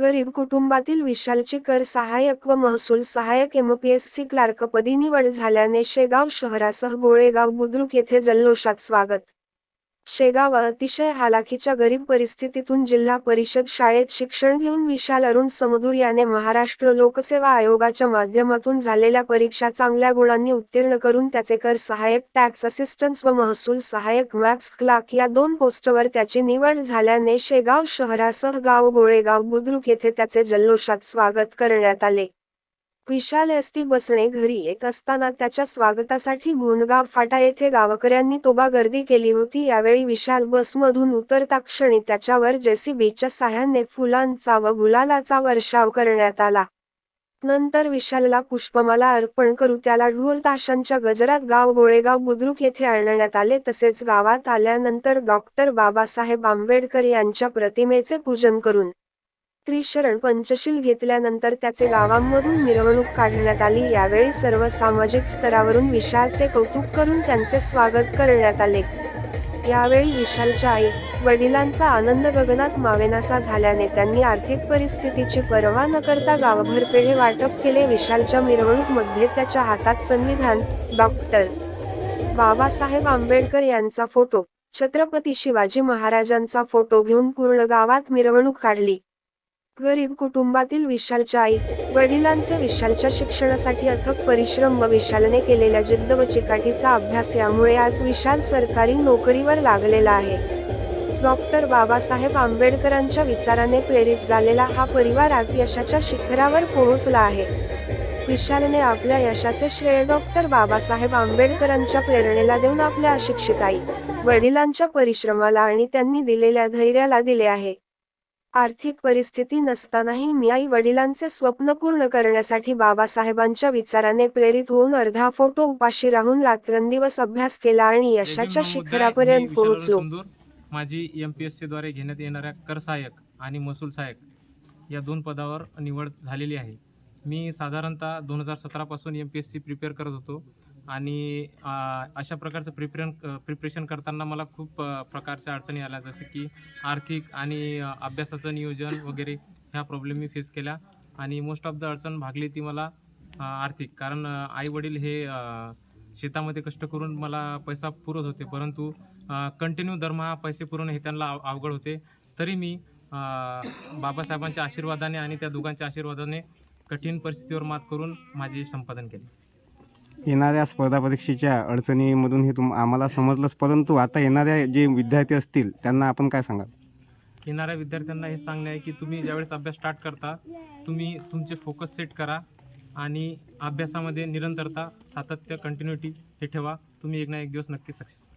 गरीब कुटुंबातील विशालची कर सहाय्यक व महसूल सहाय्यक एमपीएससी क्लार्कपदी निवड झाल्याने शेगाव शहरासह गोळेगाव बुद्रुक येथे जल्लोषात स्वागत. शेगाव अतिशय हालाखीच्या गरीब परिस्थितीतून जिल्हा परिषद शाळेत शिक्षण घेऊन विशाल अरुण समदूर याने महाराष्ट्र लोकसेवा आयोगाच्या माध्यमातून झालेल्या परीक्षा चांगल्या गुणांनी उत्तीर्ण करून त्याचे कर सहाय्यक टॅक्स असिस्टन्स व महसूल सहाय्यक मॅक्स क्लार्क या दोन पोस्टवर त्याची निवड झाल्याने शेगाव शहरासह गाव गोळेगाव बुद्रुक येथे त्याचे जल्लोषात स्वागत करण्यात आले. विशाल एसटी बसणे घरी येत असताना त्याच्या स्वागतासाठी गुणगाव फाटा येथे गावकऱ्यांनी तोबा गर्दी केली होती. यावेळी विशाल बसमधून उतरता क्षणी त्याच्यावर जेसीबीच्या साह्याने फुलांचा व गुलालाचा वर्षाव करण्यात आला. नंतर विशालला पुष्पमाला अर्पण करू त्याला ढोल ताशांच्या गजरात गाव गोळेगाव बुद्रुक येथे आणण्यात आले. तसेच गावात आल्यानंतर डॉक्टर बाबासाहेब आंबेडकर यांच्या प्रतिमेचे पूजन करून त्रिशरण पंचशील घेतल्यानंतर त्याचे गावांमधून मिरवणूक काढण्यात आली. यावेळी सर्व सामाजिक स्तरावरून विशालचे कौतुक करून त्यांचे स्वागत करण्यात आले. यावेळी विशालच्या आई वडिलांचा आनंद गगनात मावेनासा झाल्याने त्यांनी आर्थिक परिस्थितीची पर्वा न करता गावभर पेढे वाटप केले. विशालच्या मिरवणूकमध्ये त्याच्या हातात संविधान डॉक्टर बाबासाहेब आंबेडकर यांचा फोटो छत्रपती शिवाजी महाराजांचा फोटो घेऊन पूर्ण गावात मिरवणूक काढली. गरीब कुटुंबातील विशालच्या आई वडिलांचे विशालच्या शिक्षणासाठी अथक परिश्रम व विशालने केलेल्या जिद्द व चिकाटीचा अभ्यास यामुळे आज विशाल सरकारी नोकरीवर लागलेला आहे. डॉक्टर बाबासाहेब आंबेडकरांच्या विचाराने प्रेरित झालेला हा परिवार आज यशाच्या शिखरावर पोहोचला आहे. विशालने आपल्या यशाचे श्रेय डॉक्टर बाबासाहेब आंबेडकरांच्या प्रेरणेला देऊन आपल्या अशिक्षित आई वडिलांच्या परिश्रमाला आणि त्यांनी दिलेल्या धैर्याला दिले आहे. आर्थिक परिस्थिती नसतानाही मी आई वडिलांचे स्वप्न पूर्ण करण्यासाठी बाबासाहेबांच्या विचाराने प्रेरित होऊन अर्धा फोटो उपाशी राहून रात्रंदिवस अभ्यास केला आणि यशाच्या शिखरापर्यंत पोहोचलो. माझी एम पी एस सीद्वारे घेण्यात येणाऱ्या कर सहाय्यक आणि महसूल सहाय्यक या दोन पदावर निवड झालेली आहे. मी साधारणतः दोन हजार सतरापासून M P S C prepare करत होतो. आणि अशा प्रकारचं प्रिपरेन प्रिपरेशन करताना मला खूप प्रकारच्या अडचणी आल्या. जसे की आर्थिक आणि अभ्यासाचं नियोजन वगैरे ह्या प्रॉब्लेम मी फेस केल्या. आणि मोस्ट ऑफ द अडचण भागली ती मला आर्थिक. कारण आई वडील हे शेतामध्ये कष्ट करून मला पैसा पुरत होते. परंतु कंटिन्यू दरमहा पैसे पुरवणे हे त्यांना अवघड होते. तरी मी बाबासाहेबांच्या आशीर्वादाने आणि त्या दोघांच्या आशीर्वादाने कठीण परिस्थितीवर मात करून माझे संपादन केले. येणाऱ्या स्पर्धा परीक्षेच्या अडचणीमधून हे तुम आम्हाला समजलंच. परंतु आता येणाऱ्या जे विद्यार्थी असतील त्यांना आपण काय सांगाल? येणाऱ्या विद्यार्थ्यांना हे सांगणे आहे की तुम्ही ज्यावेळेस अभ्यास स्टार्ट करता तुम्ही तुमचे फोकस सेट करा आणि अभ्यासामध्ये निरंतरता सातत्य कंटिन्युटी हे ठेवा. तुम्ही एक ना एक दिवस नक्की सक्सेस